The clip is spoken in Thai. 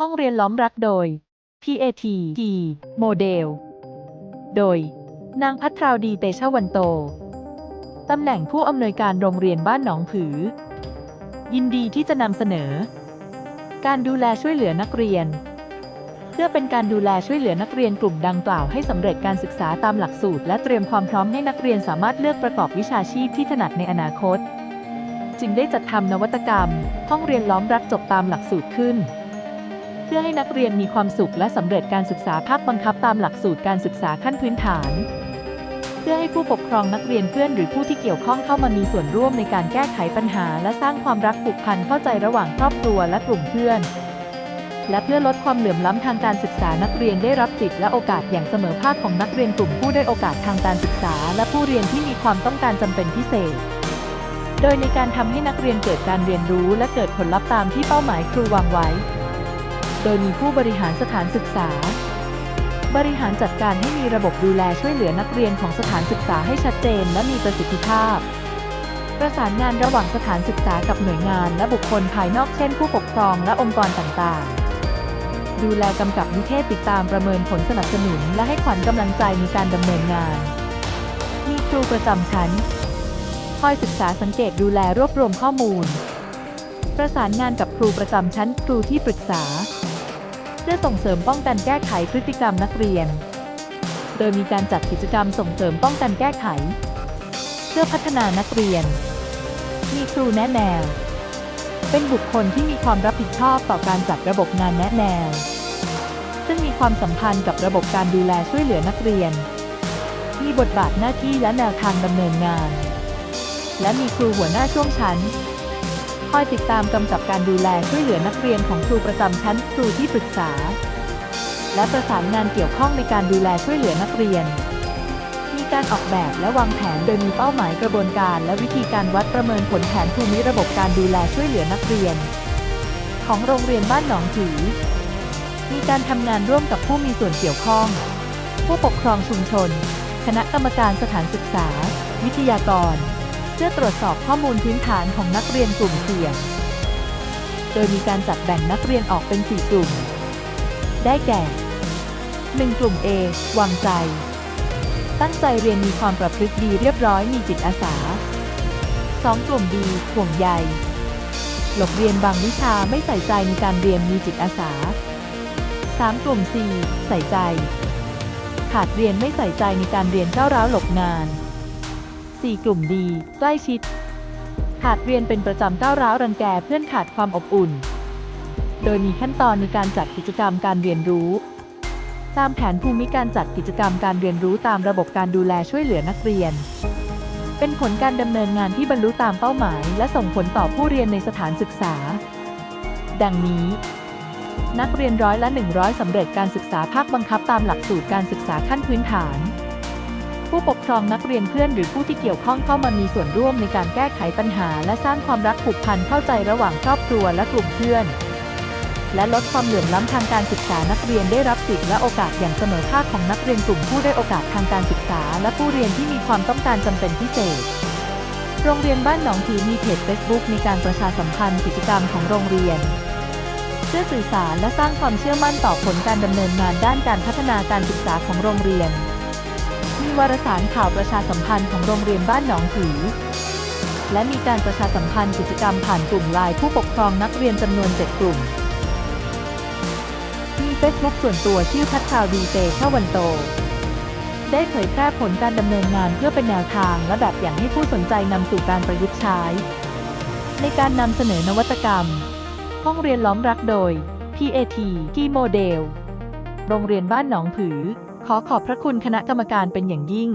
ห้องเรียนล้อมรักโดย PAT T โมเดล โดย นางพัทราวดีเตชะวันโต ตำแหน่งผู้อำนวยการโรงเรียนบ้านหนองผือ ยินดีที่จะนำเสนอ การดูแลช่วยเหลือนักเรียน เพื่อเป็นการดูแลช่วยเหลือนักเรียนกลุ่มดังกล่าวให้สำเร็จการศึกษาตามหลักสูตร และเตรียมความพร้อมให้นักเรียนสามารถเลือกประกอบวิชาชีพที่ถนัดในอนาคต จึงได้จัดทำนวัตกรรม ห้องเรียนล้อมรักจบตามหลักสูตรขึ้น เพื่อให้นักเรียนมีความสุขและสำเร็จการศึกษาภาคบังคับตามหลักสูตรการศึกษาขั้นพื้นฐาน เพื่อให้ผู้ปกครองนักเรียนเพื่อนหรือผู้ที่เกี่ยวข้องเข้ามามีส่วนร่วมในการแก้ไขปัญหา และสร้างความรักผูกพันเข้าใจระหว่างครอบครัวและกลุ่มเพื่อน และเพื่อลดความเหลื่อมล้ำทางการศึกษานักเรียนได้รับสิทธิและโอกาสอย่างเสมอภาคของนักเรียนกลุ่มผู้ได้โอกาสทางการศึกษา และผู้เรียนที่มีความต้องการจำเป็นพิเศษโดยในการทำให้นักเรียนเกิดการเรียนรู้และเกิดผลลัพธ์ตามที่เป้าหมายครูวางไว้ โดยมีผู้บริหารสถานศึกษา บริหารจัดการให้มีระบบดูแลช่วยเหลือนักเรียนของสถานศึกษาให้ชัดเจนและมีประสิทธิภาพ ประสานงานระหว่างสถานศึกษากับหน่วยงานและบุคคลภายนอกเช่นผู้ปกครองและองค์กรต่างๆดูแลกำกับนิเทศติดตามประเมินผลสนับสนุน และให้ขวัญกำลังใจในการดำเนินงาน มีครูประจำชั้น คอยศึกษาสังเกตดูแลรวบรวมข้อมูล ประสานงานกับครูประจำชั้น ครูที่ปรึกษา พื่อส่งเสริมป้องกันแก้ไขพฤติกรรมนักเรียน โดยมีการจัดกิจกรรมส่งเสริมป้องกันแก้ไข เพื่อพัฒนานักเรียน มีครูแนะแนว เป็นบุคคลที่มีความรับผิดชอบต่อการจัดระบบงานแนะแนว ซึ่งมีความสัมพันธ์กับระบบการดูแลช่วยเหลือนักเรียน มีบทบาทหน้าที่และแนวทางดำเนินงาน และมีครูหัวหน้าช่วงชั้น คอยติดตามกำกับการดูแลช่วยเหลือนักเรียนของครูประจำชั้นครูที่ปรึกษา และประสานงานเกี่ยวข้องในการดูแลช่วยเหลือนักเรียน มีการออกแบบและวางแผนโดยมีเป้าหมายกระบวนการ และวิธีการวัดประเมินผลแผนภูมิระบบการดูแลช่วยเหลือนักเรียน ของโรงเรียนบ้านหนองถืมีการทำงานร่วมกับผู้มีส่วนเกี่ยวข้อง ผู้ปกครองชุมชน คณะกรรมการสถานศึกษา วิทยากร เพื่อตรวจสอบข้อมูลพื้นฐานของนักเรียนกลุ่มเสี่ยง โดยมีการจัดแบ่งนักเรียนออกเป็น 4 กลุ่ม ได้แก่ 1 กลุ่ม A วางใจ ตั้งใจเรียนมีความประพฤติดีเรียบร้อยมีจิตอาสา 2 กลุ่ม B ห่วงใย หลบเรียนบางวิชาไม่ใส่ใจในการเรียนมีจิตอาสา 3 กลุ่ม C ใส่ใจ ขาดเรียนไม่ใส่ใจในการเรียนก้าวร้าวหลบงาน 4 กลุ่มดี ใกล้ชิด ขาดเรียนเป็นประจำก้าวร้าวรังแกเพื่อนขาดความอบอุ่น โดยมีขั้นตอนในการจัดกิจกรรมการเรียนรู้ ตามแผนภูมิการจัดกิจกรรมการเรียนรู้ตามระบบการดูแลช่วยเหลือนักเรียน เป็นผลการดำเนินงานที่บรรลุตามเป้าหมาย และส่งผลต่อผู้เรียนในสถานศึกษา ดังนี้ นักเรียนร้อยละ100สำเร็จการศึกษาภาคบังคับตามหลักสูตรการศึกษาขั้นพื้นฐาน ผู้ปกครองนักเรียนเพื่อนหรือผู้ที่เกี่ยวข้องเข้ามามีส่วนร่วมในการแก้ไขปัญหา และสร้างความรักผูกพันเข้าใจระหว่างครอบครัวและกลุ่มเพื่อน และลดความเหลื่อมล้ำทางการศึกษานักเรียนได้รับสิทธิและโอกาสอย่างเสมอภาคของนักเรียนกลุ่มผู้ได้โอกาสทางการศึกษา และผู้เรียนที่มีความต้องการจำเป็นพิเศษโรงเรียนบ้านหนองถือมีเพจ Facebook ในการประชาสัมพันธ์กิจกรรมของโรงเรียน เพื่อสื่อสารและสร้างความเชื่อมั่นต่อผลการดำเนินงานด้านการพัฒนาการศึกษาของโรงเรียน วารสารข่าวประชาสัมพันธ์ของโรงเรียนบ้านหนองถือ และมีการประชาสัมพันธ์กิจกรรมผ่านกลุ่มไลน์ผู้ปกครองนักเรียนจำนวน 7 กลุ่ม มีเฟซบุ๊กส่วนตัวชื่อพัฒนาวดีเตชะวันโต ได้เผยแพร่ผลการดำเนินงานเพื่อเป็นแนวทางและแบบอย่างให้ผู้สนใจนำสู่การประยุกต์ใช้ ในการนำเสนอนวัตกรรม ห้องเรียนล้อมรักโดย PAT กีโมเดล โรงเรียนบ้านหนองผือ ขอขอบพระคุณคณะกรรมการเป็นอย่างยิ่ง